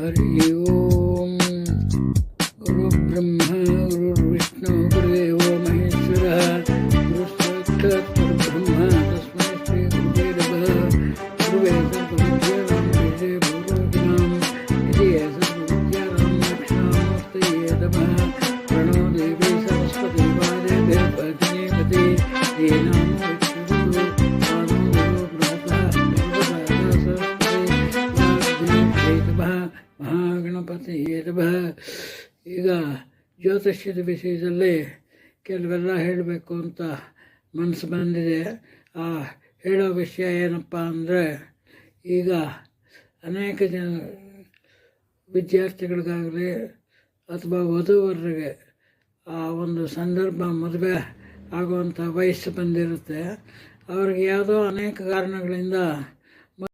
हरि ओम गुरु ब्रह्मा गुरुर्विष्णु गुरुदेव महेश्वर, गुरु साक्षात् परब्रह्म तस्मै श्री गुरुवे नमः। गुरुवे सर्वविद्यानां विजय भूलोकिनां इति सर्वविद्यानां रक्षामस्ते नमः। प्रणो देवी सरस्वती वादेभ्यः पतिने पते येन ಸರಸ್ವತಿ ಮಹಾಗಣಪತಿ ನಮಃ. ಈಗ ಜ್ಯೋತಿಷ್ಯದ ವಿಷಯದಲ್ಲಿ ಕೆಲವೆಲ್ಲ ಹೇಳಬೇಕು ಅಂತ ಮನಸ್ಸು ಬಂದಿದೆ. ಆ ಹೇಳೋ ವಿಷಯ ಏನಪ್ಪ ಅಂದರೆ, ಈಗ ಅನೇಕ ಜನ ವಿದ್ಯಾರ್ಥಿಗಳಿಗಾಗಲಿ ಅಥವಾ ವಧುವರರಿಗೆ ಆ ಒಂದು ಸಂದರ್ಭ ಮದುವೆ ಆಗುವಂಥ ವಯಸ್ಸು ಬಂದಿರುತ್ತೆ. ಅವ್ರಿಗೆ ಯಾವುದೋ ಅನೇಕ ಕಾರಣಗಳಿಂದ